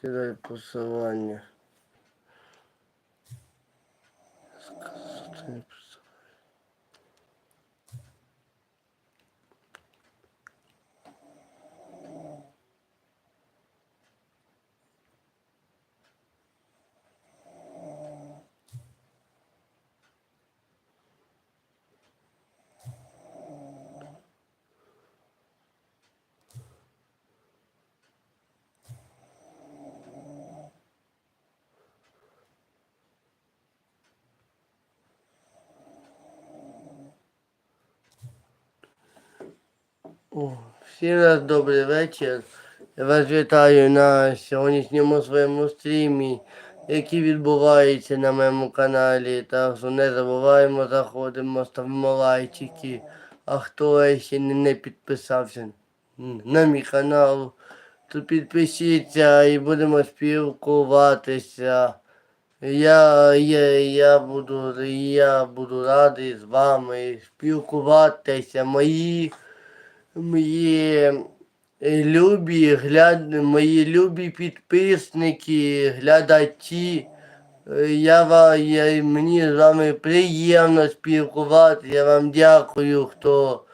Кидай посилання. Сказати не посилання. О, Всім нас добрий вечір. Я вас вітаю на сьогоднішньому своєму стрімі, який відбувається на моєму каналі. Так що не забуваємо, заходимо, ставимо лайчики. А хто ще не підписався на мій канал, то підпишіться і будемо спілкуватися. Я, я, я, буду, я буду радий з вами спілкуватися. Мої мої е, любі гляд... мої любі підписники, глядачі. Е, Я, я, мені з вами приємно спілкувати. Я вам дякую, хто,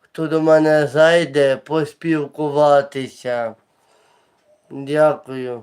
хто до мене зайде поспілкуватися. Дякую.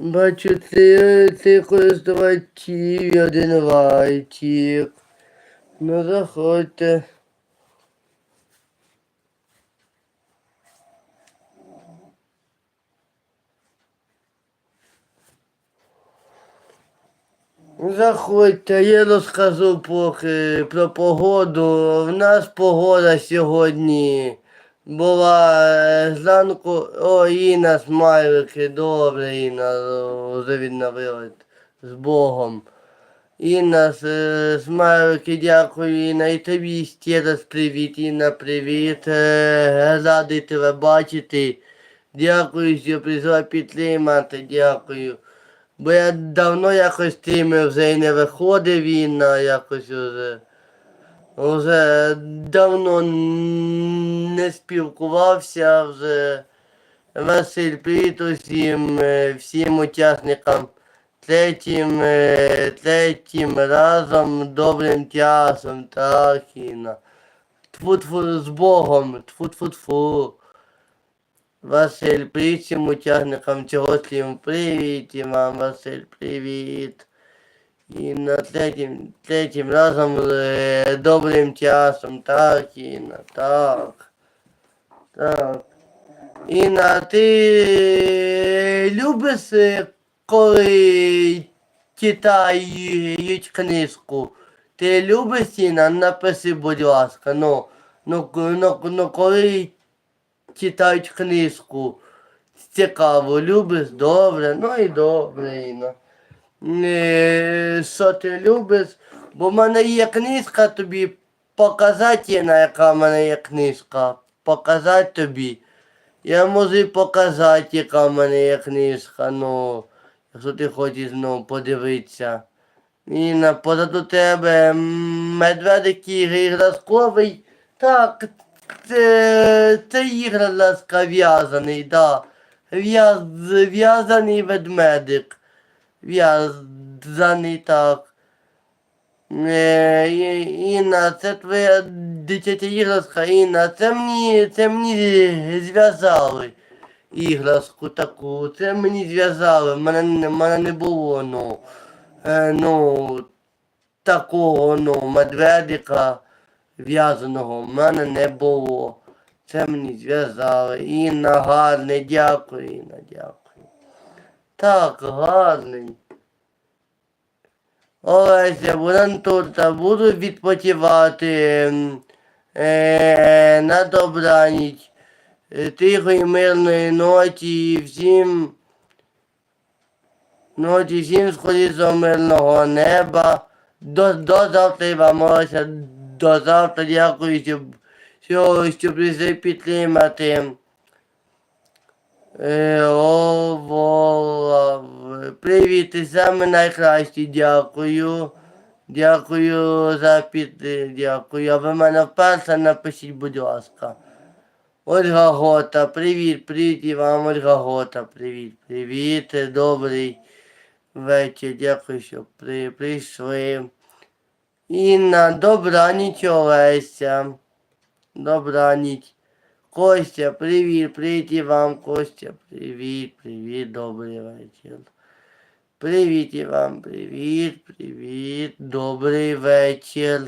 Бачу, ти, ти користувачів і один лайчик. Ну заходьте. Заходьте, я розкажу поки про погоду. В нас погода сьогодні була е, зранку. О, Інна смайлики, добре, Інна о, вже відновилась з Богом. Інна, с- смайлики, дякую, Інна, і тобі ще раз привіт, Інна, привіт. Е, Радий тебе бачити. Дякую, що прийшла підтримати, дякую. Бо я давно якось стрімив вже і не виходив він а якось уже. Вже давно не спілкувався вже. Василь, привіт усім, е, всім учасникам. Третім, е, третім разом добрим часом, так, Інна. Тфу-тфу з Богом, тфу-тфу-тфу. Василь, привіт всім учасникам цього стріму. Привіт вам, Василь, привіт. І на третім, третім разом з е, добрим часом, так, Інна, так. Так. Інна, ти любиш, е, коли читають книжку? Ти любиш, Інна? Напиши, будь ласка, ну, ну, ну, ну коли читають книжку. Цікаво, любиш, добре, ну і добре, Інна. Е, Що ти любиш? Бо в мене є книжка тобі показати, яка в мене є книжка. Показати тобі. Я можу і показати, яка в мене є книжка, ну, якщо ти хочеш ну, подивитися. І на позаду тебе медведик іграшковий. Так, це, це іграшка в'язаний, да. В'яз, в'язаний ведмедик. В'язаний так. Е, І- Інна, це твоя дитяча іграшка, Інна, це мені, це мені зв'язали іграшку таку, це мені зв'язали, в мене, мене не було, ну, е, ну, такого, ну, медведика в'язаного, в мене не було. Це мені зв'язали. Інна гарний, дякую, Інна, дякую. Так, гарний. Олеся, будемо тут, та буду відпочивати е, на добраніч. Е, Тихої мирної ночі і всім ночі, всім скоріше мирного неба. До, до завтра вам Олеся, до завтра дякую, що, що прийшли підтримати. Е. Привіт, ти саме найкращий, дякую. Дякую за під... Дякую. А ви мене вперше напишіть, будь ласка. Ольга Гота, привіт, привіт і вам, Ольга Гота, привіт, привіт, добрий вечір, дякую, що при... прийшли. Інна, добраніч, Олеся. Добраніч. Костя, привіт, привіт і вам, Костя, привіт, привіт, добрий вечір. Привіт і вам, привіт, привіт, добрий вечір.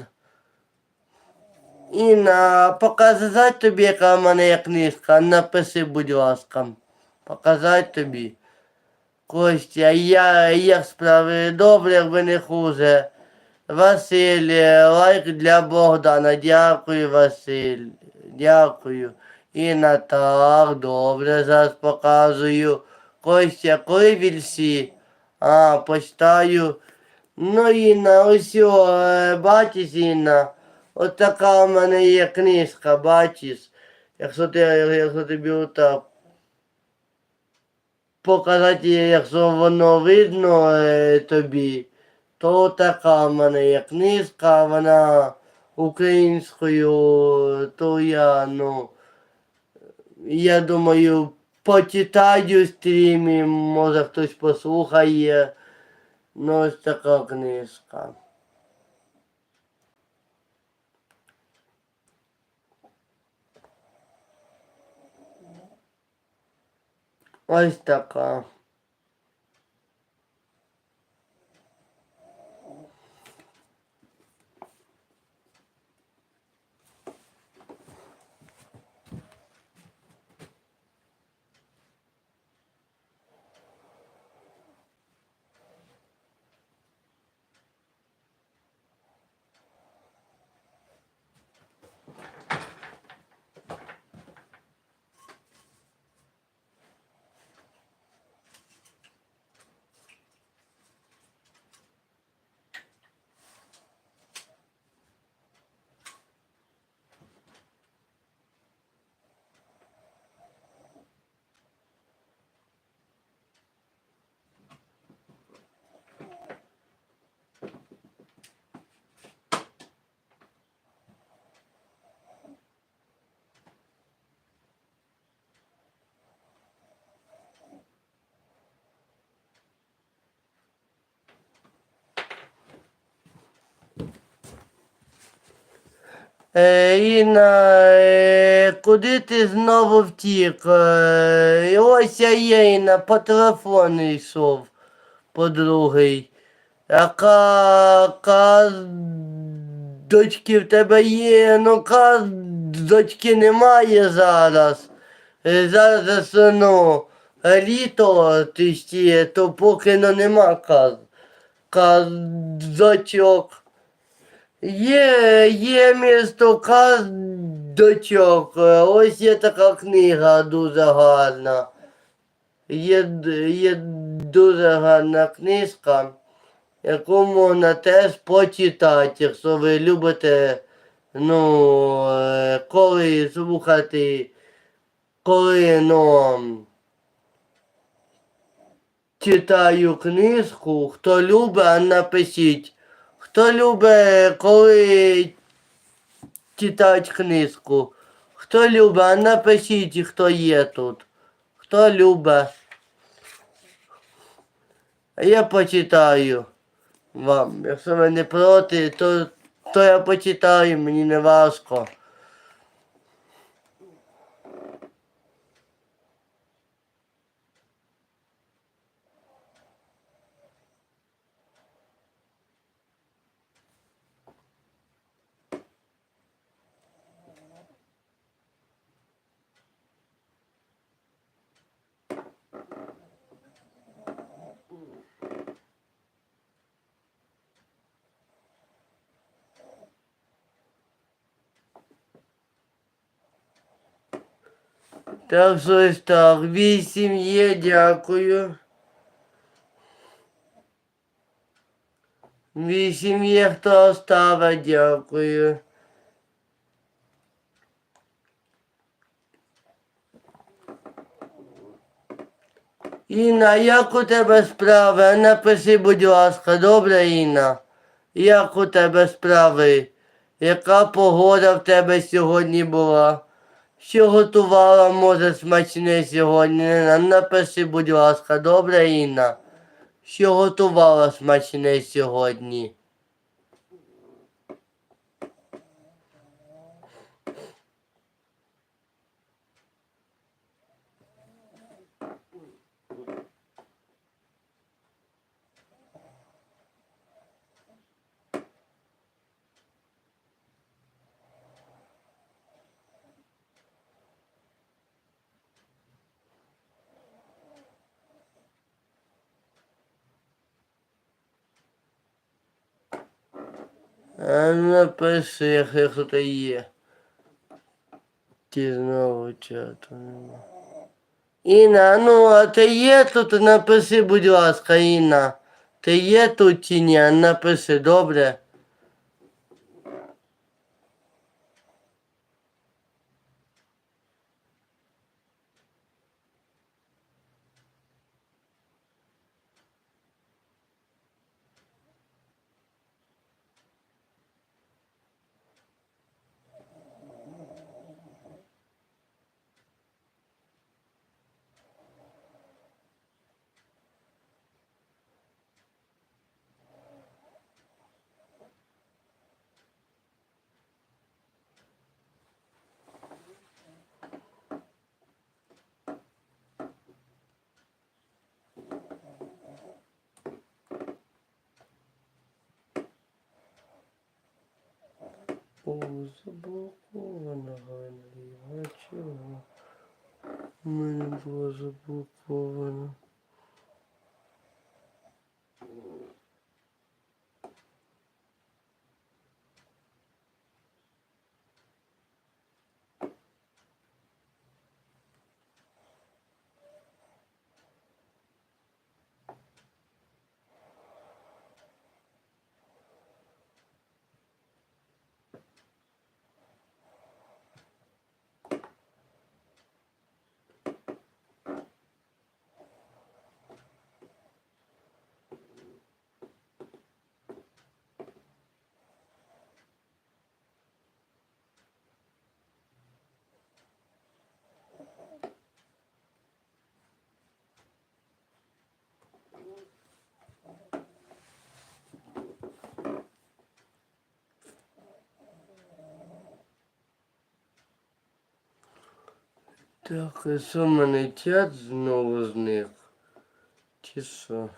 Інна, показати тобі, яка в мене є книжка, напиши, будь ласка. Показати тобі. Костя, я, як справи добре, якби не хуже. Василь, лайк для Богдана. Дякую, Василь. Дякую. Інна, так, добре, зараз показую. Костя, коли вільсі? А, почитаю. Ну, Інна, ось, е, бачиш, Інна, от така в мене є книжка, бачиш. Якщо ти, якщо тобі отак показати, якщо воно видно е, тобі, то така в мене є книжка, вона українською, то я, ну, я думаю, почитаю стрімі, може хтось послухає. Ну, ось така книжка. Ось така. Інна, е, куди ти знову втік? Е, ось я є, Інна, по телефону йшов, по другий. Ка, дочки в тебе є, ну ка, дочки немає зараз. Е, Зараз ну, літо тисті, то поки ну, нема каз, казочок. Є, є місто каздочок. Ось є така книга дуже гарна. Є, є дуже гарна книжка. яку можна теж почитати, якщо ви любите, ну, е, коли слухати, коли, ну, читаю книжку, хто любить, напишіть. Хто любить, коли читають книжку. Хто любить, напишіть, хто є тут. Хто любить. А я почитаю вам. Якщо ви не проти, то, то я почитаю, мені не важко. Так що ось так, вісім є, дякую. Вісім є, хто оставить, дякую. Інна, як у тебе справи? Напиши, будь ласка, добре, Інна? Як у тебе справи? Яка погода в тебе сьогодні була? Що готувала, може, смачне сьогодні? Нам Напиши, будь ласка, добре, Інна? Що готувала смачне сьогодні? Напиши, якщо то є. Ті знову чату нема. Інна, ну а ти є тут? Напиши, будь ласка, Інна. Ти є тут чи ні? Напиши, добре? О, заблоковано, Галина. А чого? У мене було заблоковано. Так, і що мене чат знову зник? Чи що?